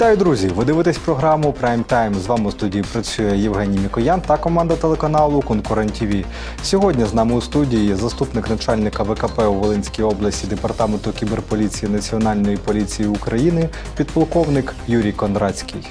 Вітаю, друзі! Ви дивитесь програму Prime Time. З вами у студії працює Євгеній Мікоян та команда телеканалу Конкурент ТВ. Сьогодні з нами у студії заступник начальника ВКП у Волинській області департаменту кіберполіції Національної поліції України, підполковник Юрій Кондратський.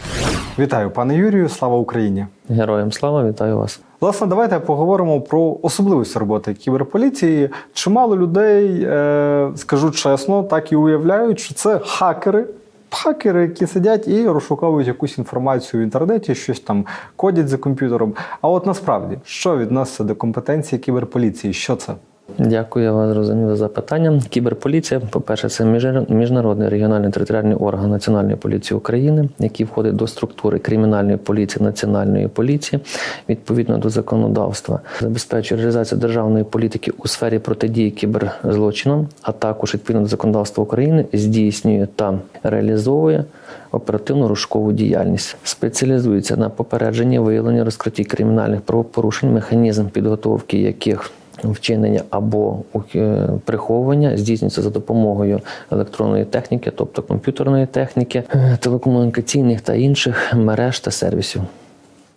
Вітаю, пане Юрію! Слава Україні! Героям слава, вітаю вас. Власне, давайте поговоримо про особливості роботи кіберполіції. Чимало людей, е, скажу чесно, так і уявляють, що це хакери. Хакери, які сидять і розшуковують якусь інформацію в інтернеті, щось там кодять за комп'ютером. А от насправді, що відноситься до компетенції кіберполіції? Що це? Дякую, я вас зрозумів за запитання. Кіберполіція, по-перше, це міжнародний регіональний територіальний орган Національної поліції України, який входить до структури кримінальної поліції Національної поліції відповідно до законодавства, забезпечує реалізацію державної політики у сфері протидії кіберзлочинам, а також відповідно до законодавства України здійснює та реалізовує оперативну розшукову діяльність, спеціалізується на попередженні, виявленні, розкритті кримінальних правопорушень, механізм підготовки яких вчинення або е, приховування здійснюється за допомогою електронної техніки, тобто комп'ютерної техніки, е, телекомунікаційних та інших мереж та сервісів.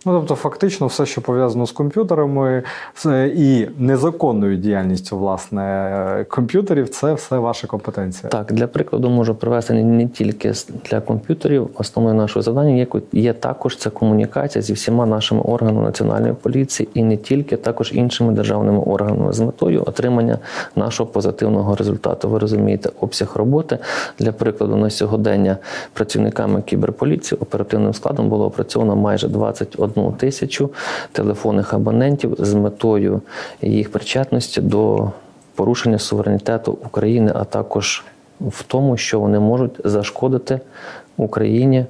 Ну тобто, фактично, все, що пов'язано з комп'ютерами і незаконною діяльністю власне комп'ютерів, це все ваша компетенція. Так, для прикладу можу привести не- тільки для комп'ютерів. Основною нашою завданням є, є також це комунікація зі всіма нашими органами національної поліції і не тільки також іншими державними органами з метою отримання нашого позитивного результату. Ви розумієте, обсяг роботи для прикладу на сьогодення працівниками кіберполіції оперативним складом було опрацьовано майже 21 тисячу телефонних абонентів з метою їх причетності до порушення суверенітету України, а також в тому, що вони можуть зашкодити Україні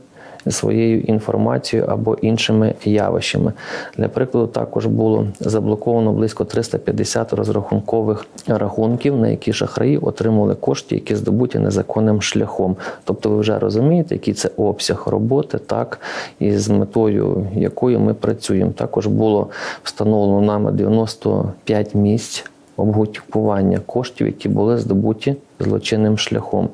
своєю інформацією або іншими явищами. Для прикладу, також було заблоковано близько 350 розрахункових рахунків, на які шахраї отримували кошти, які здобуті незаконним шляхом. Тобто, ви вже розумієте, який це обсяг роботи, так і з метою якою ми працюємо. Також було встановлено нами 95 місць обготівкування коштів, які були здобуті злочинним шляхом.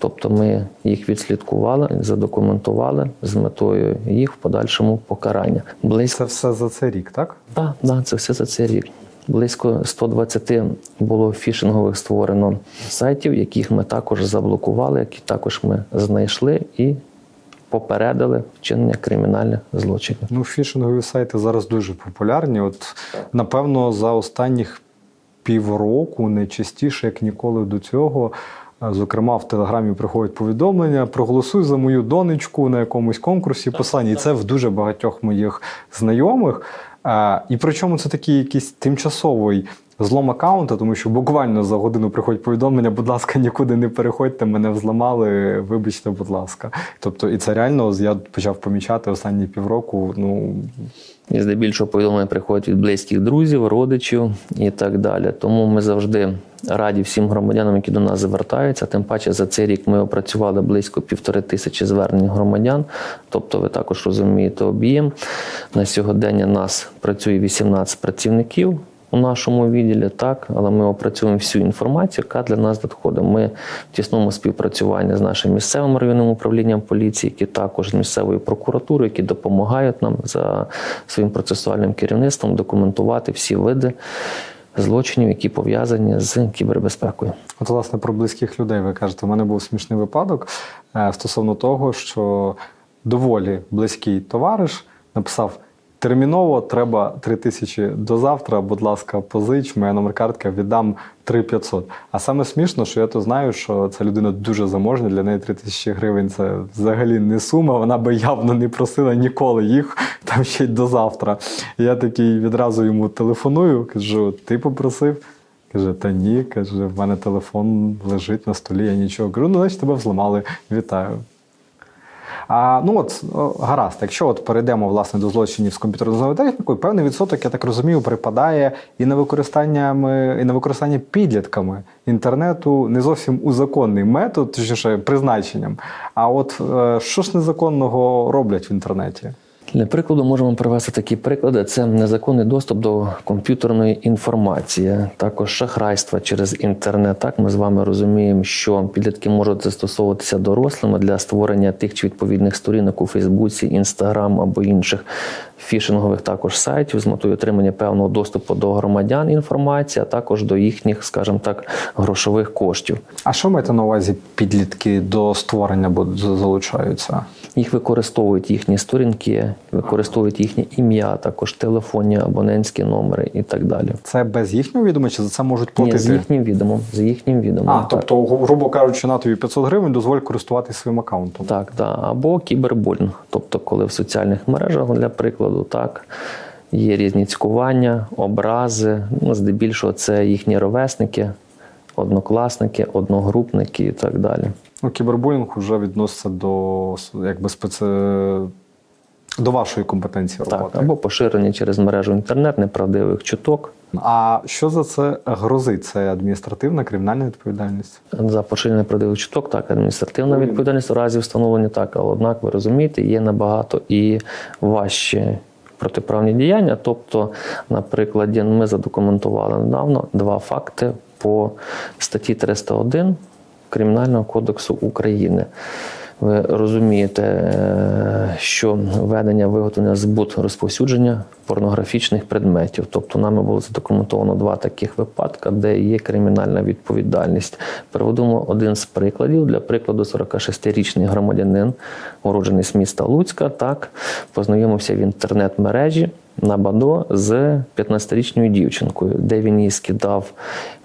Тобто ми їх відслідкували, задокументували з метою їх в подальшому покарання. Близько Це все за цей рік, так? так, да, це все за цей рік. Близько 120 було фішингових створено сайтів, яких ми також заблокували, які також ми знайшли і попередили вчинення кримінальних злочинів. Ну, фішингові сайти зараз дуже популярні. От, напевно, за останніх півроку, не частіше, як ніколи до цього. Зокрема, в телеграмі приходять повідомлення: проголосуй за мою донечку на якомусь конкурсі послання. І це в дуже багатьох моїх знайомих. І причому це такий якийсь тимчасовий злом аккаунта, тому що буквально за годину приходять повідомлення, будь ласка, нікуди не переходьте, мене взламали, вибачте, будь ласка. Тобто, і це реально я почав помічати останні півроку. Ну І здебільшого повідомлення приходять від близьких друзів, родичів і так далі. Тому ми завжди раді всім громадянам, які до нас звертаються. Тим паче за цей рік ми опрацювали близько півтори тисячі звернень громадян. Тобто, ви також розумієте об'єм. На сьогодення нас працює 18 працівників. У нашому відділі так, але ми опрацюємо всю інформацію, яка для нас надходить. Ми в тісному співпрацюванні з нашим місцевим районним управлінням поліції, які також з місцевою прокуратурою, які допомагають нам за своїм процесуальним керівництвом документувати всі види злочинів, які пов'язані з кібербезпекою. От, власне, про близьких людей ви кажете, у мене був смішний випадок е, стосовно того, що доволі близький товариш написав: терміново треба 3 тисячі до завтра, будь ласка, позич, моя номер картка віддам 3500. А саме смішно, що я то знаю, що ця людина дуже заможна, для неї 3 тисячі гривень це взагалі не сума. Вона би явно не просила ніколи їх там ще й до завтра. Я такий відразу йому телефоную, кажу: ти попросив. Каже, та ні, каже, в мене телефон лежить на столі, я нічого. Кажу, ну, значить, тебе взламали. Вітаю. А, ну от, гаразд, якщо от перейдемо власне до злочинів з комп'ютерною технікою, певний відсоток, я так розумію, припадає і на використаннями, і на використання підлітками інтернету не зовсім у законний метод, точніше, призначенням. А от е, що ж незаконного роблять в інтернеті? Для прикладу можемо привести такі приклади: це незаконний доступ до комп'ютерної інформації, також шахрайства через інтернет. Так ми з вами розуміємо, що підлітки можуть застосовуватися дорослими для створення тих чи відповідних сторінок у Фейсбуці, Інстаграм або інших фішингових також сайтів з метою отримання певного доступу до громадян інформації, а також до їхніх, скажімо так, грошових коштів. А що маєте на увазі підлітки до створення будуть залучаються? Їх використовують їхні сторінки, використовують їхнє ім'я, також телефонні абонентські номери і так далі. Це без їхнього відома, чи за це можуть Ні, платити? з їхнім відомом, з їхнім відомом. А, так. тобто, грубо кажучи, на тобі 500 гривень дозволь користуватися своїм аккаунтом. Так, так. Або кібербулінг. Тобто, коли в соціальних мережах, для прикладу, так, є різні цькування, образи. Ну, здебільшого це їхні ровесники, однокласники, одногрупники і так далі. Ну, кібербулінг вже відноситься до якби специ... до вашої компетенції Так, роботи. або поширення через мережу інтернет неправдивих чуток. А що за це грозить? Це адміністративна кримінальна відповідальність? За поширення неправдивих чуток, так, адміністративна Ну, відповідальність у разі встановлення так, але однак ви розумієте, є набагато і важчі протиправні діяння. Тобто, на прикладі, ми задокументували недавно два факти по статті 301 Кримінального кодексу України. Ви розумієте, е, що ведення виготовлення збут розповсюдження порнографічних предметів. Тобто нами було задокументовано два таких випадка, де є кримінальна відповідальність. Приводимо один з прикладів. Для прикладу, 46-річний громадянин, уроджений з міста Луцька, так познайомився в інтернет-мережі на БАДО з 15-річною дівчинкою, де він їй скидав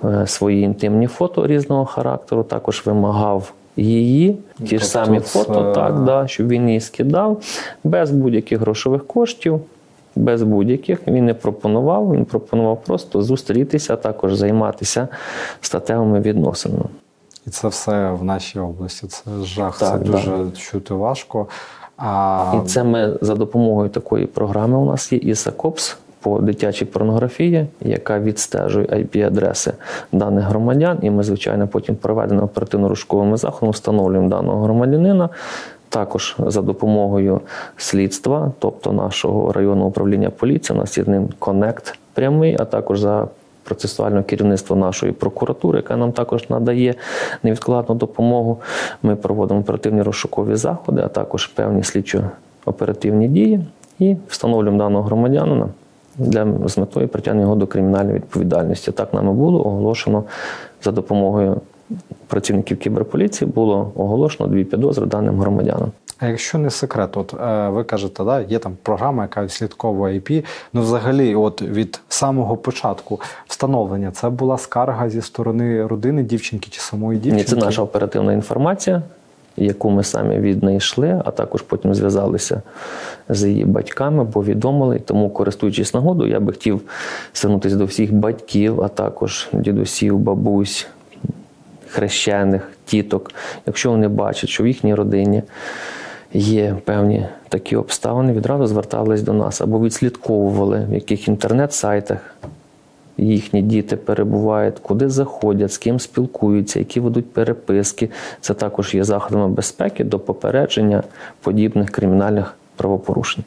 е, свої інтимні фото різного характеру, також вимагав її, ті ж Тобто самі це- фото, так, да, щоб він її скидав без будь-яких грошових коштів. Без будь-яких він не пропонував, він пропонував просто зустрітися, а також займатися статевими відносинами. І це все в нашій області. Це жах, Так, це да. дуже чути важко. А І це ми за допомогою такої програми у нас є ІСАКОПС по дитячій порнографії, яка відстежує IP-адреси даних громадян. І ми, звичайно, потім проведено оперативно-розшуковими заходами встановлюємо даного громадянина. Також за допомогою слідства, тобто нашого районного управління поліції, у нас є ним конект прямий, а також за процесуального керівництва нашої прокуратури, яка нам також надає невідкладну допомогу. Ми проводимо оперативні розшукові заходи, а також певні слідчо-оперативні дії і встановлюємо даного громадянина для з метою притягнення його до кримінальної відповідальності. Так нами було оголошено за допомогою працівників кіберполіції було оголошено дві підозри даним громадянам. А якщо не секрет, от е, ви кажете, да, є там програма, яка відслідковує IP. Ну, взагалі, от від самого початку встановлення це була скарга зі сторони родини дівчинки чи самої дівчинки? Ні, це наша оперативна інформація, яку ми самі віднайшли, а також потім зв'язалися з її батьками, повідомили. Тому, користуючись нагодою, я би хотів звернутися до всіх батьків, а також дідусів, бабусь, хрещених, тіток. Якщо вони бачать, що в їхній родині є певні такі обставини, відразу звертались до нас або відслідковували, в яких інтернет-сайтах їхні діти перебувають, куди заходять, з ким спілкуються, які ведуть переписки. Це також є заходами безпеки до попередження подібних кримінальних правопорушень.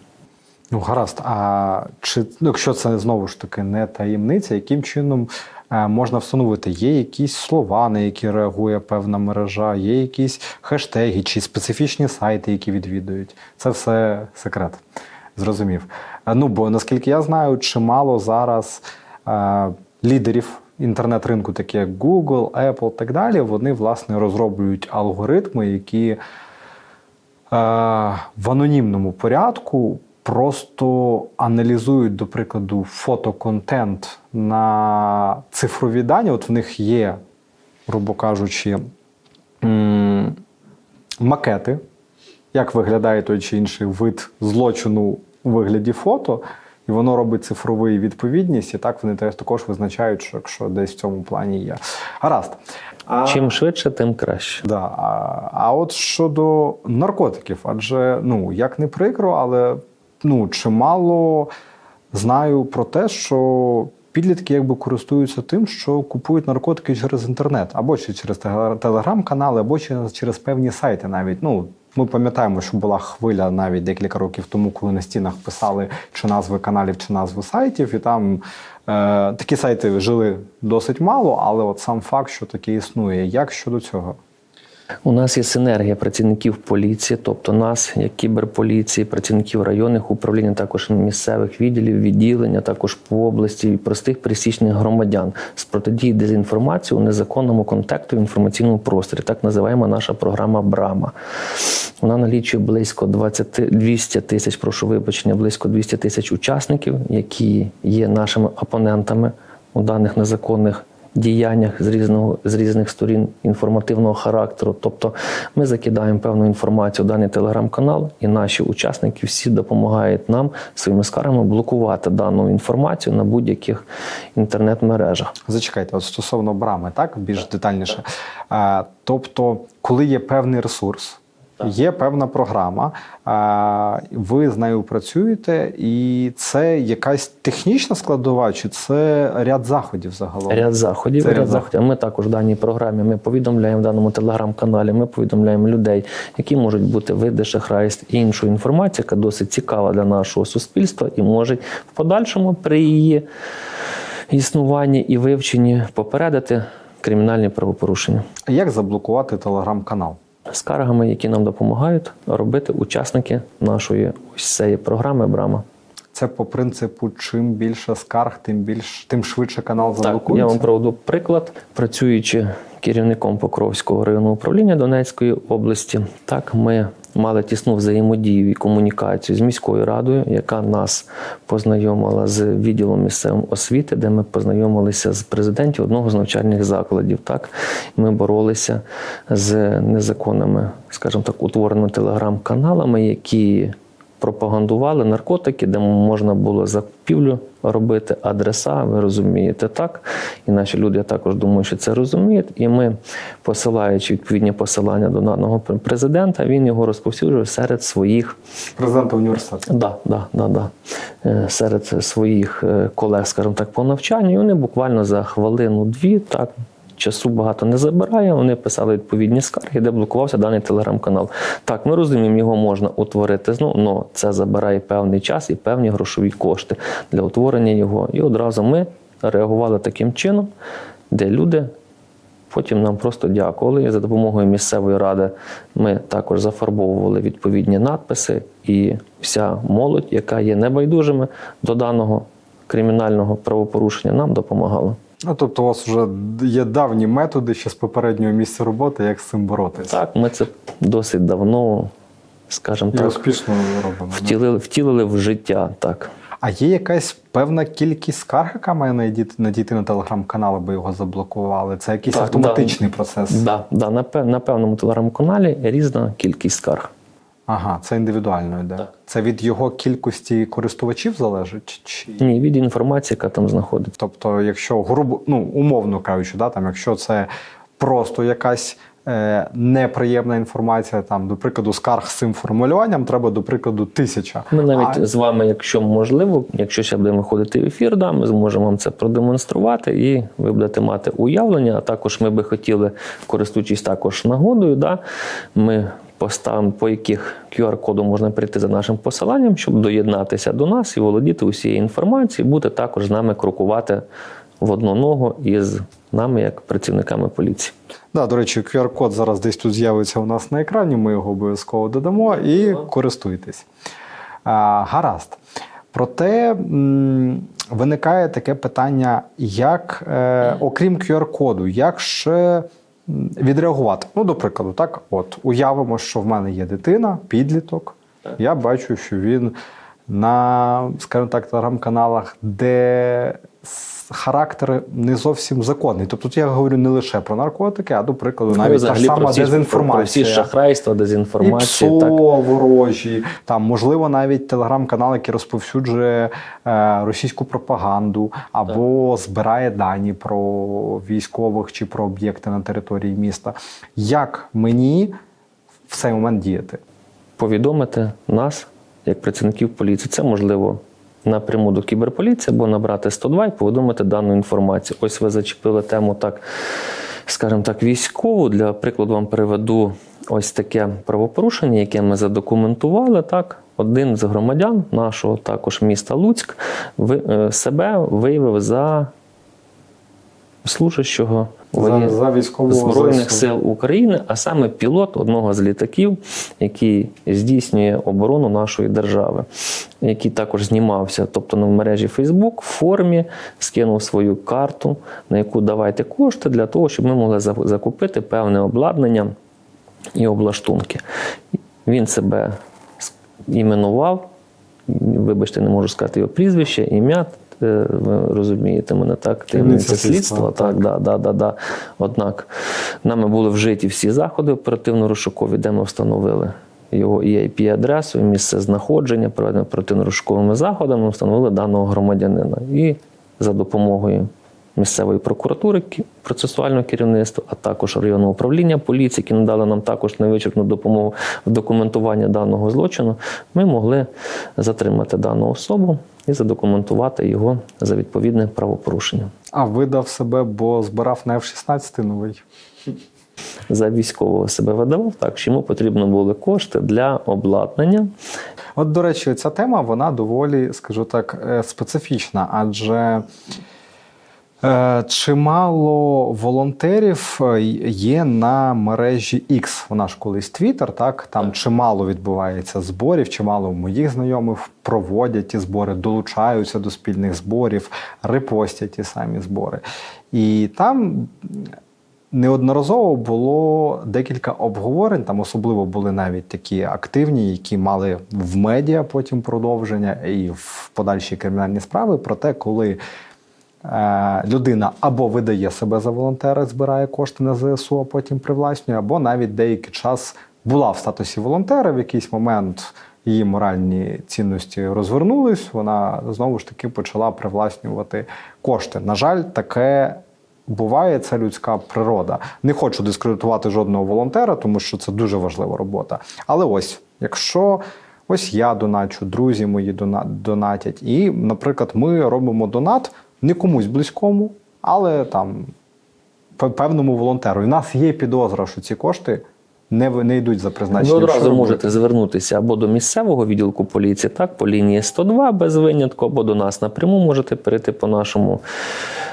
Ну, гаразд. А чи ну, якщо це знову ж таки не таємниця, яким чином е, можна встановити? Є якісь слова, на які реагує певна мережа, є якісь хештеги чи специфічні сайти, які відвідують? Це все секрет. Зрозумів. Е, Ну, бо наскільки я знаю, чимало зараз лідерів інтернет-ринку, такі як Google, Apple так далі, вони власне розроблюють алгоритми, які е, в анонімному порядку просто аналізують, до прикладу, фотоконтент на цифрові дані. От в них є, грубо кажучи, макети, як виглядає той чи інший вид злочину у вигляді фото. І воно робить цифровий відповідність, і так вони теж також визначають, що якщо десь в цьому плані є. Гаразд. А... Чим швидше, тим краще. Да. А, а от щодо наркотиків, адже ну як не прикро, але ну чимало знаю про те, що підлітки якби користуються тим, що купують наркотики через інтернет, або через телеграм-канали, або через, через певні сайти навіть. Ну Ми пам'ятаємо, що була хвиля навіть декілька років тому, коли на стінах писали чи назви каналів, чи назви сайтів, і там е, такі сайти жили досить мало, але от сам факт, що таке існує. Як щодо цього? У нас є синергія працівників поліції, тобто нас, як кіберполіції, працівників районних управлінь, також місцевих відділів, відділення, також по області і простих пересічних громадян з протидії дезінформації у незаконному контакту в інформаційному просторі. Так називаємо наша програма Брама. Вона налічує близько 20, 200 тисяч, прошу вибачення, близько 200 тисяч учасників, які є нашими опонентами у даних незаконних діяннях з різного з різних сторін інформативного характеру. Тобто ми закидаємо певну інформацію в даний телеграм-канал, і наші учасники всі допомагають нам своїми скаргами блокувати дану інформацію на будь-яких інтернет-мережах. Зачекайте, от стосовно брами, так більш детальніше. Тобто, коли є певний ресурс, є певна програма, ви з нею працюєте, і це якась технічна складова, чи це ряд заходів загалом? Ряд заходів, Це ряд, ряд заходів. Ми також в даній програмі ми повідомляємо в даному телеграм-каналі. Ми повідомляємо людей, які можуть бути види шахрайств і іншу інформацію, яка досить цікава для нашого суспільства і може в подальшому при її існуванні і вивченні попередити кримінальні правопорушення. Як заблокувати телеграм-канал? Скаргами, які нам допомагають робити учасники нашої ось цієї програми Брама. Це по принципу, чим більше скарг, тим більш тим швидше канал Так, заблокується. я вам проведу приклад, працюючи керівником Покровського районного управління Донецької області. Так, ми мали тісну взаємодію і комунікацію з міською радою, яка нас познайомила з відділом місцевої освіти, де ми познайомилися з президентів одного з навчальних закладів. Так, ми боролися з незаконними, скажімо так, утвореними телеграм-каналами, які пропагандували наркотики, де можна було закупівлю робити адреса, ви розумієте так. І наші люди я також думаю, що це розуміють. І ми, посилаючи відповідні посилання до даного президента, він його розповсюджує серед своїх Президента університету. Да, да, да, да. Е, Серед своїх е, колег, скажімо так, по навчанню, і вони буквально за хвилину-дві, так, часу багато не забирає. Вони писали відповідні скарги, де блокувався даний телеграм-канал. Так, ми розуміємо, його можна утворити знову, але це забирає певний час і певні грошові кошти для утворення його. І одразу ми реагували таким чином, де люди Потім нам просто дякували. І за допомогою місцевої ради ми також зафарбовували відповідні надписи, і вся молодь, яка є небайдужими до даного кримінального правопорушення, нам допомагала. Ну, тобто, у вас вже є давні методи ще з попереднього місця роботи, як з цим боротися. Так, ми це досить давно, скажімо І так, успішно робимо. втілили, втілили в життя. Так. А є якась певна кількість скарг, яка має надійти, надійти на телеграм-канал, аби його заблокували? Це якийсь Так, автоматичний процес. Да, да, на, пев- на певному телеграм-каналі різна кількість скарг. Ага, це індивідуально йде. Так. Це від його кількості користувачів залежить? Чи... Ні, від інформації, яка там знаходиться. Тобто, якщо грубо, ну умовно кажучи, да, там, якщо це просто якась е, неприємна інформація, там, до прикладу, скарг з цим формулюванням, треба, до прикладу, тисяча. Ми навіть А- з вами, якщо можливо, якщо ще будемо виходити в ефір, да, ми зможемо вам це продемонструвати, і ви будете мати уявлення. А також ми би хотіли, користуючись також нагодою, да, ми поставимо, по яких QR-коду можна прийти за нашим посиланням, щоб доєднатися до нас і володіти усією інформацією, бути також з нами крокувати в одну ногу із нами, як працівниками поліції. Да, до речі, QR-код зараз десь тут з'явиться у нас на екрані. Ми його обов'язково додамо і користуйтесь. А, гаразд. Проте виникає таке питання, як, е, окрім QR-коду, як ще відреагувати? Ну, до прикладу, так, от уявимо, що в мене є дитина, підліток. Я бачу, що він на, скажімо так, телеграм-каналах, де характер не зовсім законний. Тобто тут я говорю не лише про наркотики, а до прикладу, навіть та ж сама про всі, дезінформація. про всі шахрайства, І. ПСО так. ворожі, там можливо навіть телеграм-канал, який розповсюджує е, російську пропаганду або збирає дані про військових чи про об'єкти на території міста. Як мені в цей момент діяти? повідомити нас, як працівників поліції. Це можливо напряму до кіберполіції або набрати 102 і повідомити дану інформацію. Ось ви зачепили тему так, скажімо так, військову. Для прикладу вам приведу ось таке правопорушення, яке ми задокументували, так. Один з громадян нашого також міста Луцьк е, себе виявив за служащого За, за військового Збройних сил України, а саме пілот одного з літаків, який здійснює оборону нашої держави, який також знімався, тобто на мережі Facebook в формі, скинув свою карту, на яку давайте кошти для того, щоб ми могли закупити певне обладнання і облаштунки. Він себе іменував, вибачте, не можу сказати його прізвище, ім'я. Е, Ви розумієте мене так, таємниця слідства. Так, так. да, да, да, да. Однак нами були вжиті всі заходи оперативно-розшукові, де ми встановили його і IP-адресу, місце знаходження, проведено оперативно-розшуковими заходами, встановили даного громадянина. І за допомогою місцевої прокуратури, процесуального керівництва, а також районного управління поліції, які надали нам також невичерпну допомогу в документуванні даного злочину, ми могли затримати дану особу і задокументувати його за відповідне правопорушення. А видав себе, бо збирав на F-16 новий. За військового себе видавав, так що йому потрібно були кошти для обладнання. От, до речі, ця тема вона доволі, скажу так, е, специфічна, адже чимало волонтерів е, є на мережі X. Вона ж колись Twitter, так там чимало відбувається зборів, чимало моїх знайомих проводять ті збори, долучаються до спільних зборів, репостять ті самі збори. І там Неодноразово було декілька обговорень, там особливо були навіть такі активні, які мали в медіа потім продовження і в подальші кримінальні справи про те, коли е, людина або видає себе за волонтера, збирає кошти на ЗСУ, а потім привласнює, або навіть деякий час була в статусі волонтера, в якийсь момент її моральні цінності розвернулись, вона знову ж таки почала привласнювати кошти. На жаль, таке буває, це людська природа. Не хочу дискредитувати жодного волонтера, тому що це дуже важлива робота. Але ось, якщо ось я доначу, друзі мої донатять, і, наприклад, ми робимо донат не комусь близькому, але там певному волонтеру. І в нас є підозра, що ці кошти не, не йдуть за Ви призначенням. Що одразу можете звернутися або до місцевого відділку поліції, так, по лінії 102 без винятку, або до нас напряму можете перейти по нашому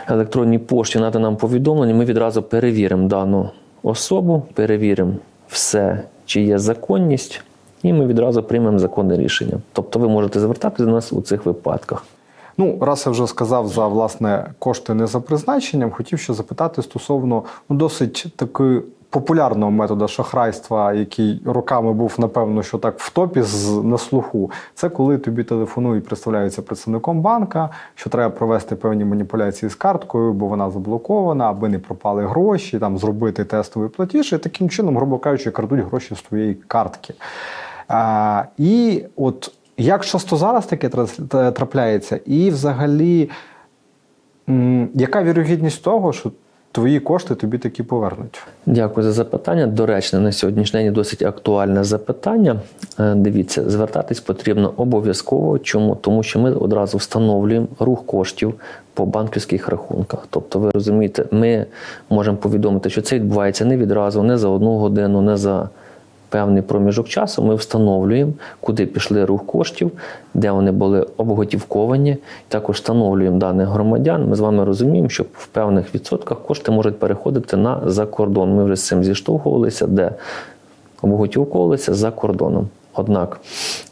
електронній пошті, надати нам повідомлення. Ми відразу перевіримо дану особу, перевіримо все, чи є законність, і ми відразу приймемо законне рішення. Тобто ви можете звертатися до нас у цих випадках. Ну, раз я вже сказав за власне кошти не за призначенням, хотів ще запитати стосовно ну, досить таки популярного методу шахрайства, який роками був, напевно, що так в топі з на слуху. Це коли тобі телефонують, представляються представником банка, що треба провести певні маніпуляції з карткою, бо вона заблокована, аби не пропали гроші, там зробити тестовий платіж, і таким чином, грубо кажучи, крадуть гроші з твоєї картки. А, і от як часто зараз таке трапляється, і взагалі, яка вірогідність того, що твої кошти тобі таки повернуть? Дякую за запитання. Доречне на сьогоднішній день досить актуальне запитання. Е, Дивіться, звертатись потрібно обов'язково. Чому? Тому що ми одразу встановлюємо рух коштів по банківських рахунках. Тобто, ви розумієте, ми можемо повідомити, що це відбувається не відразу, не за одну годину, не за певний проміжок часу. Ми встановлюємо, куди пішли рух коштів, де вони були обготівковані. Також встановлюємо даних громадян. Ми з вами розуміємо, що в певних відсотках кошти можуть переходити на закордон. Ми вже з цим зіштовхувалися, де обготівковувалися за кордоном. Однак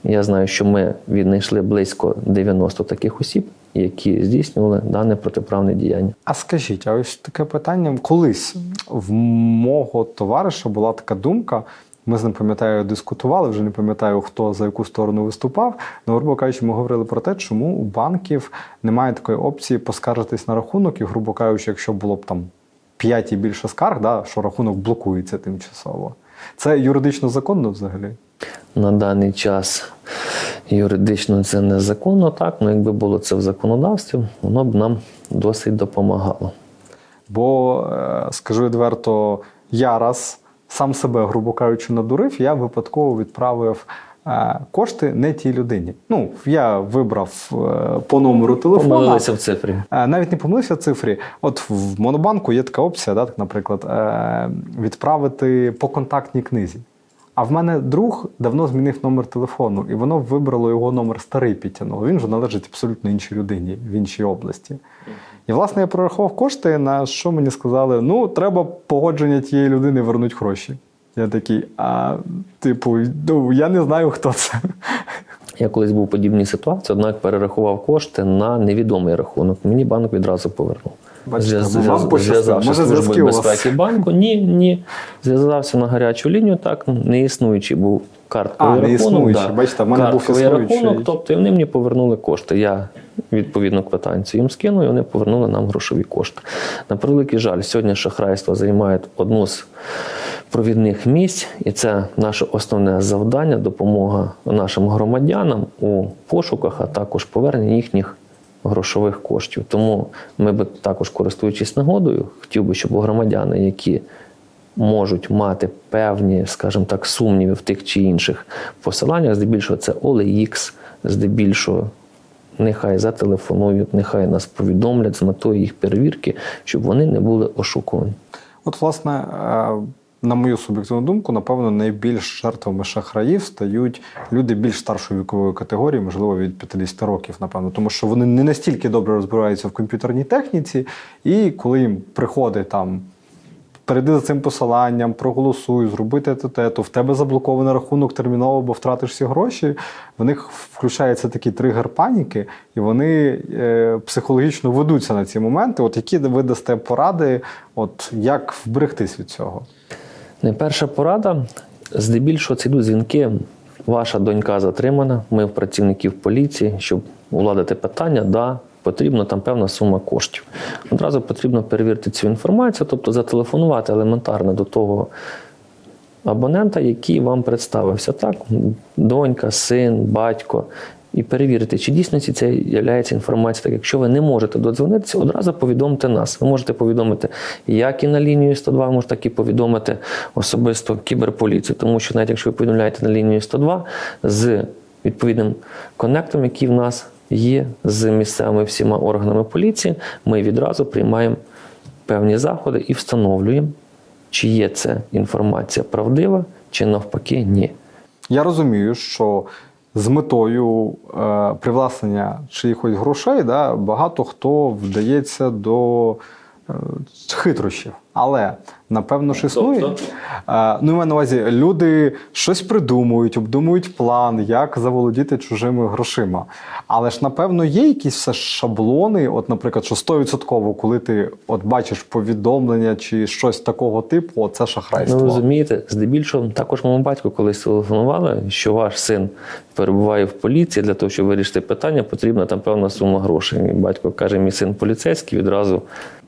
я знаю, що ми віднайшли близько 90 таких осіб, які здійснювали дане протиправне діяння. А скажіть, а ось таке питання. Колись в мого товариша була така думка. Ми з ним пам'ятаю, дискутували, вже не пам'ятаю, хто за яку сторону виступав. Ну, грубо кажучи, ми говорили про те, чому у банків немає такої опції поскаржитись на рахунок, і, грубо кажучи, якщо було б там 5 і більше скарг, да, що рахунок блокується тимчасово. Це юридично законно взагалі? На даний час юридично це незаконно, так, ну якби було це в законодавстві, воно б нам досить допомагало. Бо, е, скажу відверто, я раз сам себе, грубо кажучи, надурив, я випадково відправив е, кошти не тій людині. Ну, я вибрав е, по номеру телефону. Помилилися в цифрі. Е, Навіть не помилився в цифрі. От в Монобанку є така опція, да, так, наприклад, е, відправити по контактній книзі. А в мене друг давно змінив номер телефону, і воно вибрало його номер старий підтягнуло. Він вже належить абсолютно іншій людині в іншій області. І, власне, я прорахував кошти, на що мені сказали: ну, треба погодження тієї людини вернуть гроші. Я такий, а типу, ну я не знаю, хто це. Я колись був у подібній ситуації, однак перерахував кошти на невідомий рахунок. Мені банк відразу повернув. Бачите, Зв'яз- вам. Зв'язався Може, з у вас? безпеки банку. Ні, ні. Зв'язався на гарячу лінію, так, не існуючий був картковий А, рахунок. існуючий. Бачите, в мене був існуючий. рахунок, тобто і вони мені повернули кошти. Я відповідно квитанцію їм скинув, і вони повернули нам грошові кошти. На превеликий жаль, сьогодні шахрайство займає одну з провідних місць, і це наше основне завдання допомога нашим громадянам у пошуках, а також поверненні їхніх грошових коштів. Тому ми би також, користуючись нагодою, хотів би, щоб громадяни, які можуть мати певні, скажімо так, сумніви в тих чи інших посиланнях, здебільшого це OLX, здебільшого. Нехай зателефонують, нехай нас повідомлять з метою їх перевірки, щоб вони не були ошукувані. От, власне, е, на мою суб'єктивну думку, напевно, найбільш жертвами шахраїв стають люди більш старшої вікової категорії, можливо, від 50 років, напевно, тому що вони не настільки добре розбираються в комп'ютерній техніці, і коли їм приходить там. Перейди за цим посиланням, проголосуй, зроби те, те, те, то в тебе заблокований рахунок терміново, бо втратиш всі гроші. В них включається такий тригер паніки, і вони е, психологічно ведуться на ці моменти. От які ви дасте поради, от як вберегтись від цього? Найперша порада: здебільшого це дзвінки. Ваша донька затримана. Ми в працівників поліції, щоб уладити питання, да, потрібна там певна сума коштів. Одразу потрібно перевірити цю інформацію, тобто зателефонувати елементарно до того абонента, який вам представився. Так, донька, син, батько. І перевірити, чи дійсно це є інформація. Так, якщо ви не можете додзвонитися, одразу повідомте нас. Ви можете повідомити як і на лінію 102, можете так і повідомити особисто кіберполіцію. Тому що навіть якщо ви повідомляєте на лінію 102 з відповідним коннектом, який в нас є з місцевими всіма органами поліції, ми відразу приймаємо певні заходи і встановлюємо, чи є ця інформація правдива, чи навпаки ні. Я розумію, що з метою е, привласнення чиїхось грошей да, багато хто вдається до хитрощів. Але напевно ж існує. Тобто? Е, ну, я маю на увазі, люди щось придумують, обдумують план, як заволодіти чужими грошима. Але ж, напевно, є якісь все шаблони, от, наприклад, що 100%, коли ти от бачиш повідомлення чи щось такого типу, це шахрайство. Ну, розумієте, здебільшого також моєму батьку колись телефонували, що ваш син перебуває в поліції для того, щоб вирішити питання, потрібна там певна сума грошей. Мій батько каже, мій син поліцейський відразу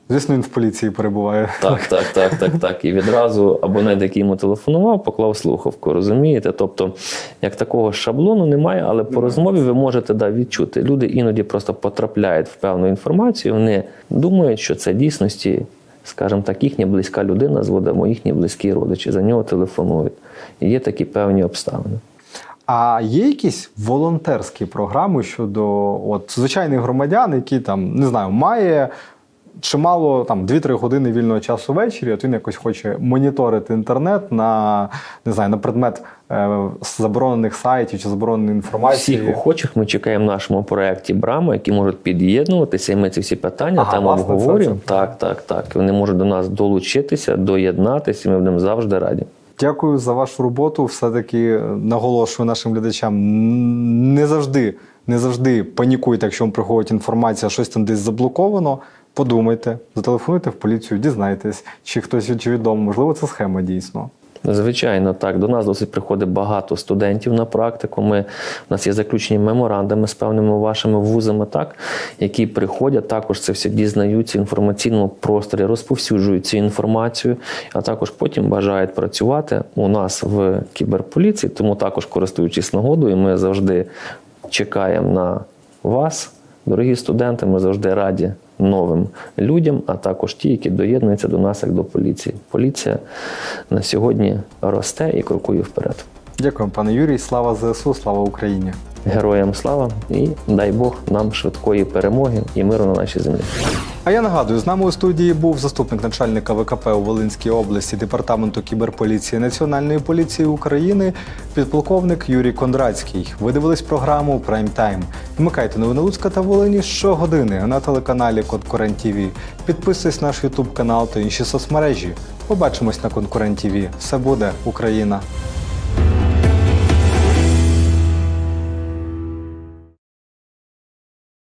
Звісно, він в поліції перебуває. так, так, так, так, так. І відразу абонент, який йому телефонував, поклав слухавку. Розумієте? Тобто, як такого шаблону немає, але по розмові ви можете да, відчути. Люди іноді просто потрапляють в певну інформацію, вони думають, що це дійсності, скажімо так, їхня близька людина зводимо, їхні близькі родичі, за нього телефонують. І є такі певні обставини. А є якісь волонтерські програми щодо от, звичайних громадян, які там не знаю, має чимало там 2-3 години вільного часу ввечері, от він якось хоче моніторити інтернет на не знаю, на предмет е, заборонених сайтів чи забороненої інформації. Всіх охочих ми чекаємо в нашому проєкті Брама, які можуть під'єднуватися, і ми ці всі питання Ага, там обговорюємо. Так, так, так. Вони можуть до нас долучитися, доєднатися, і ми будемо завжди раді. Дякую за вашу роботу. Все-таки е, наголошую нашим глядачам. Не завжди, не завжди панікуйте, якщо вам приходить інформація, щось там десь заблоковано. Подумайте, зателефонуйте в поліцію, дізнайтесь, чи хтось чи відомо, можливо, це схема дійсно. Звичайно, так. До нас досить приходить багато студентів на практику. Ми, у нас є заключені меморандуми з певними вашими вузами, так, які приходять, також це все дізнаються в інформаційному просторі, розповсюджують цю інформацію, а також потім бажають працювати у нас в кіберполіції. Тому також, користуючись нагодою, ми завжди чекаємо на вас, дорогі студенти. Ми завжди раді новим людям, а також ті, які доєднуються до нас як до поліції. Поліція на сьогодні росте і крокує вперед. Дякую, пане Юрій. Слава ЗСУ, слава Україні. Героям слава і дай Бог нам швидкої перемоги і миру на нашій землі. А я нагадую, з нами у студії був заступник начальника ВКП у Волинській області департаменту кіберполіції Національної поліції України, підполковник Юрій Кондратський. Ви дивились програму Прайм Тайм. Вмикайте новини Луцька та Волині щогодини на телеканалі Конкурент ТВ. Підписуйтесь на наш Ютуб канал та інші соцмережі. Побачимось на Конкурент ТВ. Все буде Україна.